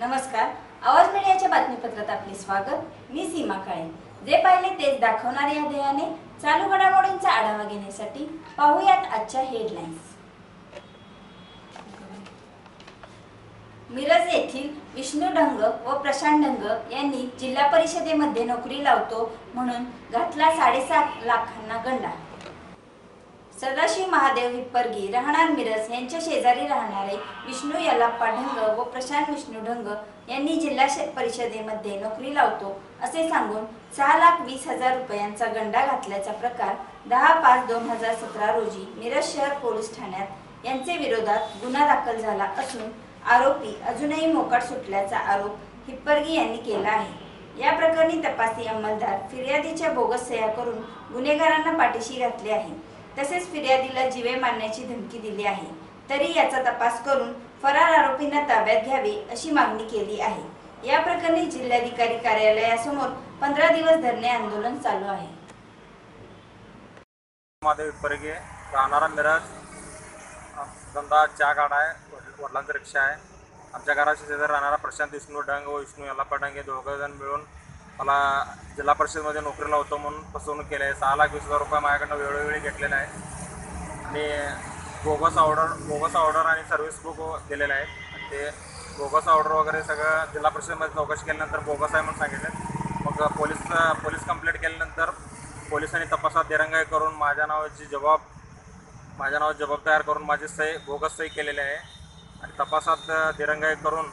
नमस्कार. आवाज मीडियाच्या बातमीपत्रात आपले स्वागत. मी सीमा काळे. जे पाहिले तेच दाखवणारे या ध्येयाने. चालू घडामोडींचा आढावा घेण्यासाठी पाहूयात आजच्या हेडलाईन्स मिरज येथील विष्णू ढंग व प्रशांत ढंग यांनी जिल्हा परिषदेमध्ये नोकरी लावतो म्हणून घातला साडेसात लाखांना गंडा. सदाशिव महादेव हिप्परगी राहणार मिरज यांच्या शेजारी राहणारे विष्णू यलाप्पा ढंग व प्रशांत विष्णू ढंग यांनी जिल्हा परिषदेमध्ये नोकरी लावतो असे सांगून सहा लाख वीस हजार रुपयांचा गंडा घातल्याचा प्रकार दहा पाच दोन हजार सतरा रोजी मिरज शहर पोलीस ठाण्यात यांचे विरोधात गुन्हा दाखल झाला असून आरोपी अजूनही मोकाट सुटल्याचा आरोप हिप्परगी यांनी केला आहे. या प्रकरणी तपासी अंमलदार फिर्यादीच्या बोगस सह्या करून गुन्हेगारांना पाठीशी घातले आहे. तसेच फिर्यादीला जीवे मारण्याची धमकी दिली आहे. तरी याचा तपास करून फरार आरोपींना ताब्यात घ्यावे अशी मागणी केली आहे. या प्रकरणी जिल्हाधिकारी कार्यालयासमोर पंधरा दिवस धरणे आंदोलन चालू आहे. महादेव परगे राहणारा मिरज धंदा चहा गाडा आहे वडिलांचा रिक्षा आहे. आमच्या घराच्या शेजारी राहणारा प्रशांत विष्णू डंग व विष्णू यल्लाप्पा डंग हे दोघं जण मिळून मला जिल्हा परिषदमध्ये नोकरीला होतो म्हणून फसवणूक केली आहे. सहा लाख वीस हजार रुपये माझ्याकडनं वेळोवेळी घेतलेला आहे आणि बोगस ऑर्डर बोगस ऑर्डर आणि सर्व्हिस बुक दिलेलं आहे ते बोगस ऑर्डर वगैरे सगळं जिल्हा परिषदेमध्ये चौकशी केल्यानंतर बोगस आहे म्हणून सांगितलं. मग पोलीस पोलीस कंप्लेंट केल्यानंतर पोलिसांनी तपासात दिरंगाई करून माझ्या नावाची जबाब माझ्या नावाची जबाब तयार करून माझी सही बोगस सही केलेली आहे. आणि तपासात दिरंगाई करून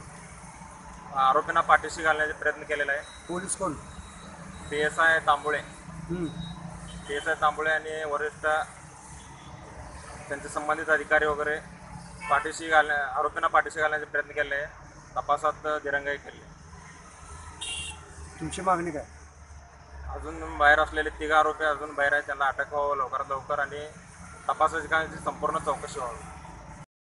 आरोपींना पाठीशी घालण्याचे प्रयत्न केलेला आहे. पोलीस कोण? P S I Tambole. हम्म. पी एस आय तांबोळे आणि वरिष्ठ त्यांचे संबंधित अधिकारी वगैरे पाठीशी घालण्या आरोपींना पाठीशी घालण्याचे प्रयत्न केले आहे. तपासात दिरंगाई केली तुमची मागणी काय? अजून बाहेर असलेले तिघ आरोपी अजून बाहेर आहेत. त्यांना अटक व्हावं लवकरात लवकर आणि तपासाची संपूर्ण चौकशी व्हावी.